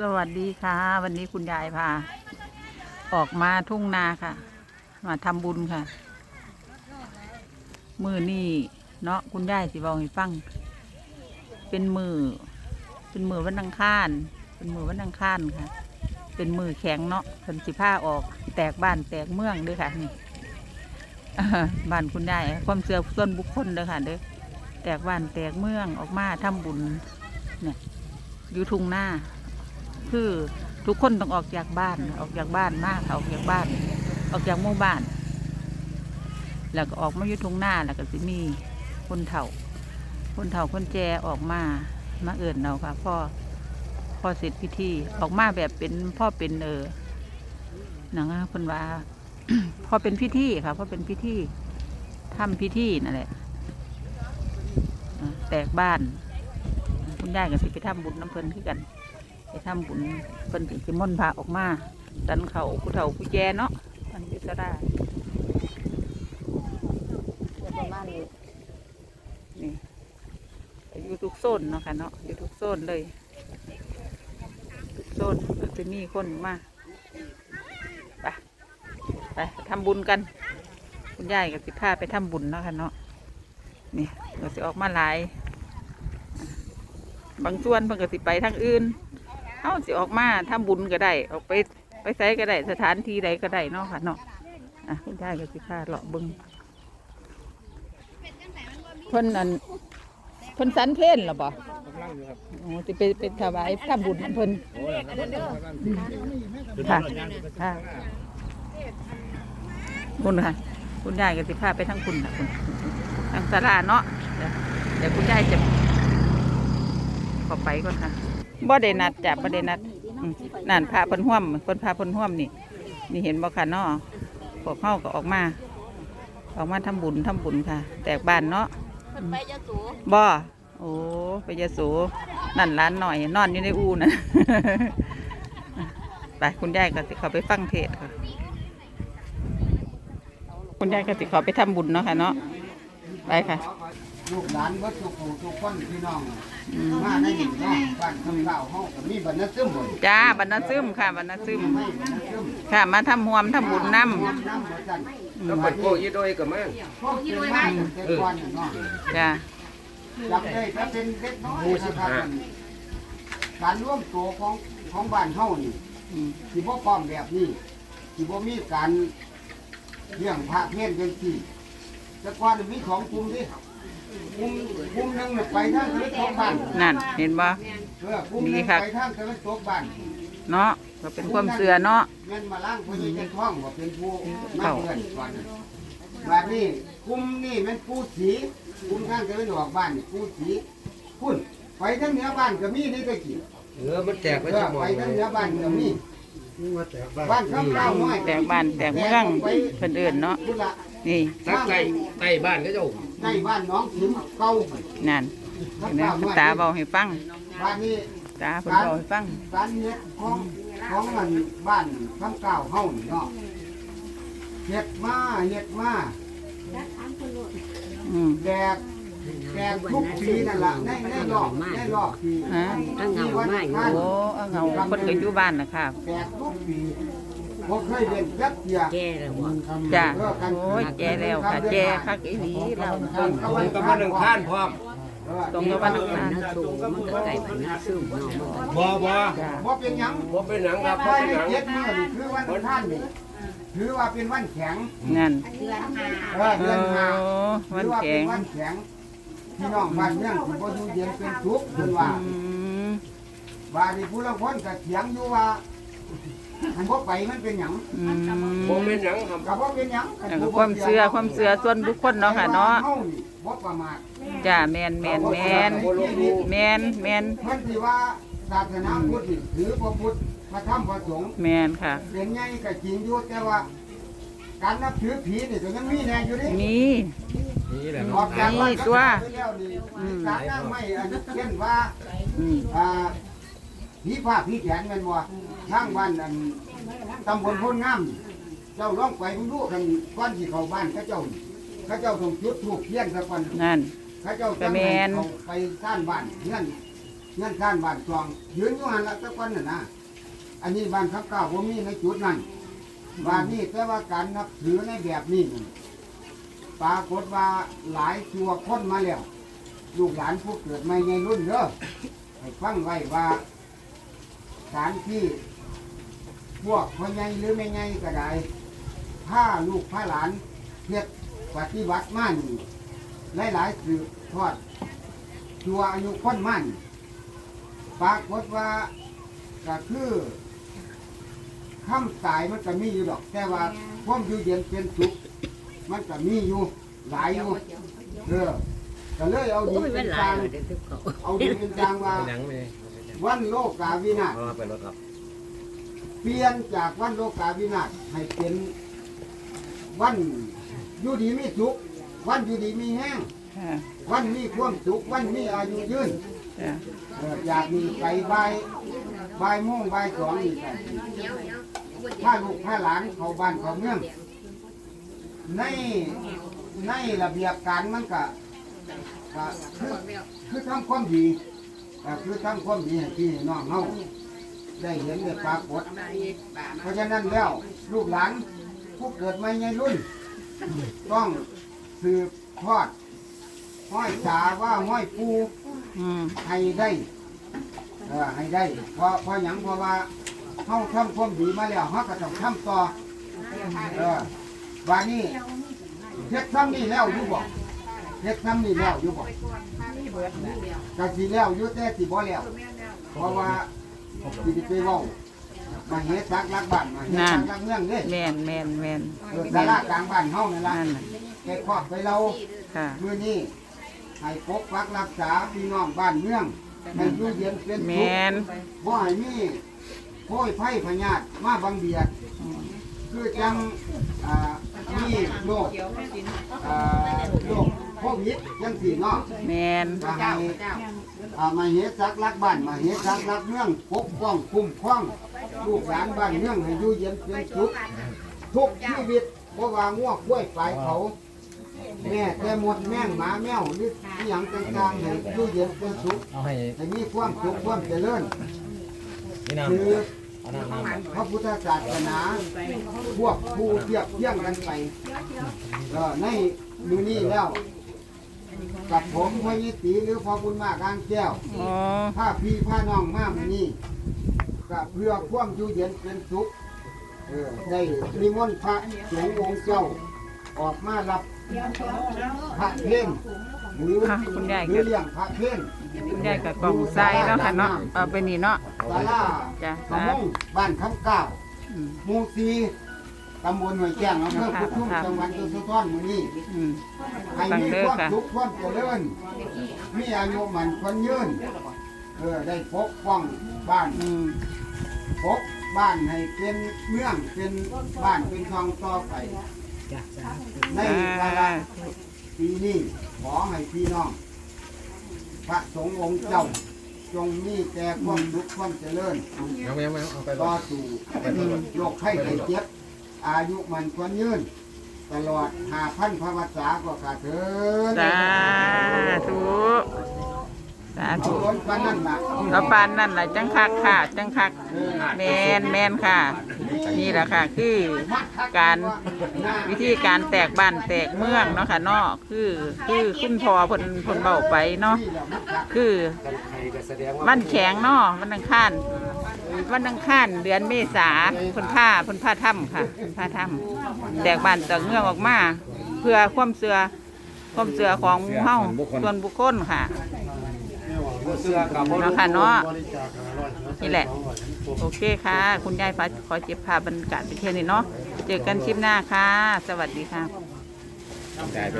สวัสดีค่ะ วันนี้คุณยายพา ออกมาทุ่งนาค่ะ มาทำบุญค่ะ มือนี่เนาะคุณยายสิบอกให้ฟัง เป็นมือ เป็นมือวันอังคารเป็นมือวันอังคารค่ะ เป็นมือแข็งเนาะเพิ่นสิผ้าออก แตกบ้านแตกเมืองด้วยค่ะนี่บ้านคุณยายความเสื่อส่วนบุคคลเด้อค่ะเด้อแตกบ้านแตกเมืองออกมาทำบุญ เนี่ยอยู่ทุ่งนา คือทุกคนต้องออกจากบ้าน ออกจากบ้านมากออกจากบ้าน ออกจากหมู่บ้าน แล้วก็ออกมาอยู่ทุ่งหน้าแล้วก็สิมีคนเฒ่า คนเฒ่าคนแจออกมามาเอิ่นเราค่ะพ่อพ่อเสร็จพิธีออกมาแบบเป็นพ่อเป็นเออหนังคนว่าพ่อเป็นพิธีค่ะพ่อเป็นพิธีทำพิธีนั่นแหละแตกบ้าน คุณยายก็สิไปทำบุญน้ำเพลินคือกัน ทำบุญเพิ่นสิสิมนต์พาออกมาดันเขาผู้เฒ่าผู้แก่เนาะมันพิสดาประมาณนี้นี่อยู่ทุกโซนเนาะค่ะเนาะอยู่ทุกโซนเลย ทุกโซนจะมีคนมาไปไปทำบุญกัน คุณยายกับสิพาไปทำบุญเนาะค่ะเนาะนี่เราสิออกมาหลาย บางส่วนเพิ่นก็สิไปทางอื่น เขาสิออกมาทำบุญก็ได้ ออกไปไปไสก็ได้สถานที่ใดก็ได้เนาะค่ะเนาะอะคุณยายก็สิพาเลาะเบึงเพิ่นอันเพิ่นสันเพลนหรอบ่กำลังอยู่ครับโอ้สิไปเป็นถวายทำบุญเพิ่นโอ้ยค่ะค่ะคุณค่ะ คุณยายก็สิพาไปทางคุณนะคุณทางศาลาเนาะเดี๋ยวคุณยายจะขอไปก่อนค่ะ บ่ได้นัดจ้ะบ่ได้นัดอืมนั่นพาเพิ่นห่วมเพิ่นพาเพิ่นห่วมนี่ นี่เห็นบ่ค่ะเนาะพวกเฮาก็ออกมา ออกมาทำบุญทำบุญค่ะ แตกบ้านเนาะไปยะสูบ่ โอ้ไปยะโสนั่นร้านหน่อย นอนอยู่ในอูนะ ไปคุณยายก็สิเขาไปฟังเทศค่ะ คุณยายก็สิเขาไปทำบุญเนาะค่ะเนาะ ไปค่ะ ลูกหลานวัดทุกผู้ทุกคนพี่น้องอืมมาในนี่เนาะบ้านคำเล่าห้องก็มีบรรณซึมบ่จ้าบรรณซึมค่ะบรรณซึมไม่บรรณซึมค่ะ มาทำหวมทำบุญน้น้ำบ่จันแล้วเป็นพวกยี่ด้วยกับแม่พวกเป็นบ้านเป็นวันเนาะำจ้าจำได้ถ้าเป็นเล็กน้อยนะครับมันการร่วมตัวของของบ้านเฮานี่อืมสิบ่พร้อมแบบนี้สิบ่มีการเลี้ยงพระเพี้ยนจังซี่แต่ก่อนมีของกลุ่มดิ กลุ่มกลุ่มหนึงน่ะไปทางตะวันตกบ้านนั่นเห็นบ่ เออกลุ่มหนึดีงครับ ไปทางตะวันตกบ้านเนาะก็เป็นความเสือเนาะ เงินมาล้างผู้ใหญ่ใจท้องว่าเป็นผู้มาเพื่อนก่อนแบบนี้กลุ่มนี่มันผู้สีกลุ่มข้างตะวันออกบ้านนี่ผู้สีพุ่นไปทั้งเหนือบ้านก็มีนี่ตะกี้เออมันแตกเอไปอสมอไปงทั้งเหนือบ้านก็มีบ้านข้างเล่าน้อยแตกบ้านแตกเมืองเพิ่นเอิ้นเนาะ พุ่นละนี่สักใต้ใต้บ้านก็เจ้า ใกล้บ้านน้องขิมเก่านั่นข้างเห็นไหมเล่าคุณน้อยตาเบาให้ฟังบ้านนี้ตาเพิ่นเบาให้ฟังการเฮ็ดของของมันบ้านข้างเก่าเฮานี่เนาะเฮ็ดมาเฮ็ดมาอืมแดกแดกทุกปีนั่นล่ะในในรอบในรอบที่ฮะที่วันอังคารโอ้เอาเงาคนก็อยู่บ้านนะคะแดกทุกปี บ่เคยเล่นจักเที่ยแก่แล้วบ่จ้ะโอ้ยแกแล้วค่ะแกคักอีหลีเราผมก็มาหนึ่งข้านพร้อมเออตรงกับวันอังคารน่าสูงมันก็ไก่มันน่าซึมเนาะบ่บ่บ่เป็นหยังบ่เป็นหนังครับบ่ภายเป็นในหนังเจ็ดมื้อนี่คือวันอังคารนี่ถือว่าเป็นวันแข็งนั่นเออโอ้เดือนห้าวันถือว่าแข็เป็นงวันแข็งพี่น้องบ้านเมืองสิบ่อยู่เย็นเป็นสุขเพิ่นว่าอืมบาดนี้ผู้ลางคนก็เถียงอยู่ว่า อันบ่ไปมันเป็นหยังอืบ่มเป็นหนังครับก็บ่เป็นหยังแล้วก็ความเชื่อความเชื่อส่วนบุคคลเนาะค่ะเนาะเฮานี่บ่ประมาทจ้าแมนแมนแมนแมนแมนเพิ่นสิว่าศาสนาพุทธนี่ถือพระพุทธพระธรรมพระสงฆ์แมนค่ะ เป็นไงก็จริงอยู่แต่ว่า การนับถือผีนี่ก็ยังมีแน่อยู่ดิมี นี่แหละออกจากบ้านมีตัวไปแล้วนี่มีการนั่งไม่อันเช่นว่าอืมอ่า ผีผ้าผีแขนแม่นบ่ทางบ้านอันตำบลโพนงามนี่เจ้าลองไปเพิ่นดูกันก่อนสิเข้าบ้านเขาเจ้านี่เขาเจ้าต้องจุดธูปเทียนซะก่อน นั่นเขาเจ้าก็แม่นเขาไปสร้างบ้านเงื่อนเงื่อนข้านบ้านจองยืนอยู่หันละตะกอนน่ะนะอันนี้บ้านทับเก้าผมมีในจุดนั้นบ้านนี้แต่ว่าการนับถือในแบบนี้นี่ปรากฏว่าหลายตัวคนมาแล้ว ลูกหลานผู้เกิดไม่ในรุ่นเด้อให้ฟังไว้ว่า สถานที่ พวกพ่อใหญ่หรือแม่ใหญ่ก็ได้ถ้าลูกพาหลานเฮ็ดปฏิบัติมานี่หลายๆสืบทอดตัวอายุคนมั่นปรากฏว่าก็คือคำตายมันก็มีอยู่ดอก แต่ว่าความอยู่เย็นเป็นสุขมันก็มีอยู่หลายอยู่เออก็เลยเอาดีเป็นกลางเลยเด็กทุกเขาเอาดีเป็นกลางว่า วันโลกาวินาศเอาไปรถครับเปลี่ยนจากวันโลกาวินาศให้เป็นวันอยู่ดีมีสุขวันอยู่ดีมีแห้งค่ะวันมีความสุขวันมีอายุยืนจ้ะเอ่ออยากมีไปบายบายโมงบายสองนี่กันถ้าลูกถ้าหลานเขาบ้านเขาเมืองในในระเบียบการมันก็ก็คือคือทำความดี ก็คือทำความดีให้พี่ให้น้องเฮาได้เห็นได้ปรากฏเพราะฉะนั้นแล้วลูกหลานผู้เกิดใหม่ในรุ่น ต้องสืบทอดห้อยจาว่าห้อยปูอืมให้ได้เออให้ได้เพราะเพราะหยังเพราะว่าเขาทำความดีมาแล้วเขาก็ต้องทำต่อเออวันนี้เฮ็ดทำนี่แล้วอยู่บ่ เฮ็ดทำนี่แล้วอยู่บ่กะสิแล้วอยู่แต่สิบ่แล้ว เพราะว่าสิไปเว้ามาเฮ็ดซักลักบ้านมาเฮ็ดซักลักเมืองเด้แม่นแม่นแม่นเออดารากลางบ้านเฮานั่นล่ะนั่นน่ะแกครอบไปเราค่ะมื้อนี้ให้ปกปักรักษาพี่น้องบ้านเมืองให้อยู่เย็นเป็นแมสุขนบ่ให้มีโพยไผ่พญาตมาบังเบียดคือจังอ่ามีโรคอ่าโรคโควิดจังสี่เนาะแมนก็ให้อ่ามาเฮ็ดซักรักบ้านมาเฮ็ดซักรักเมืองปกป้องคุ้มครองลูกหลานบ้านเมืองให้อยู่เย็นเป็นสุขทุกชีวิตบ่ว่างัวกล้วยปลายเขา แม่แต่หมดแม่งหมาแมวหรืออหย่างต่างๆให้อยู่เย็นเป็นสุขเอาให้ให้มีความสุขความเจริญนี่น้คือำเอาน้ำน้ำพระพุทธศาสนาพวกผู้เทียบเทียงกันไปเออในมือนี้แล้ว กับผมพระยิตีหรือพอบุญมากการแก้วอ๋อถ้าพี่พาน้องมามือนี้ก็เพื่อความอยู่เย็นเป็นสุขเออได้นิมนต์พระสงฆ์องค์เจ้า ออกมารับพระเพลงหรือค่ะคุณยายหรืก็อเลี้ยงพระเพลงคุณยายกับกล่องทรายเนาะค่ะเนาะเอาไปนี่เนาะศาลาจ้ะสมงบ้านคำเก้าอืม หมู่ซี ตำบลหน่วยแจ้งอำเภอครัพุบทธุมครับจังหวัดอุสุพรมือนี้อืม ให้ฟังมีเด้อความค่ะสุขความเจริญมีอายุมันคนยืน เออได้ปกป้องบ้านอืม ปกบ้านให้เป็นเมืองเป็นบ้านเป็นช่องต่อไปในวาระปีนี้ขอให้พี่น้อง พระสงฆ์องค์เจ้า จงมีแต่ความสุขความเจริญยังไม่ยังไม่เอาไปรต่อถสู่เอาไปรถโรคไข้ไข้เจ็บ อายุมันควรยืน ตลอดหาพันพระวัษาก็ขาดเถินสาธุสาธุคนปานนั่นล่ะแล้วปานนั่นแหละจังคักค่ะ จังคักแมนแมนค่ะ นี่แหละค่ะ คือการวิธีการแตกบ้านแตกเมืองเนาะค่ะเนาะคือคือคุณพ่อเพนเพนเบาไปเนาะคือใครก็แสดงว่าวันแข็งเนาะวันอังคาร วันอังคารเดือนเมษาเพิ่นผ้าเพิ่นผ้าถ้ำค่ะเพิ่นผ้าถ้ำแตกบานแตกเมืองออกมา เพื่อความเสือความเสือของหมู่เฮาส่วนบุคคลค่ะ เนาะค่ะเนาะ นี่แหละ โอเคค่ะ คุณยายฟ้าขอเจ็บภาพบรรยากาศไปเที่ยนี้เนาะเจอกันคลิปหน้าค่ะ สวัสดีค่ะ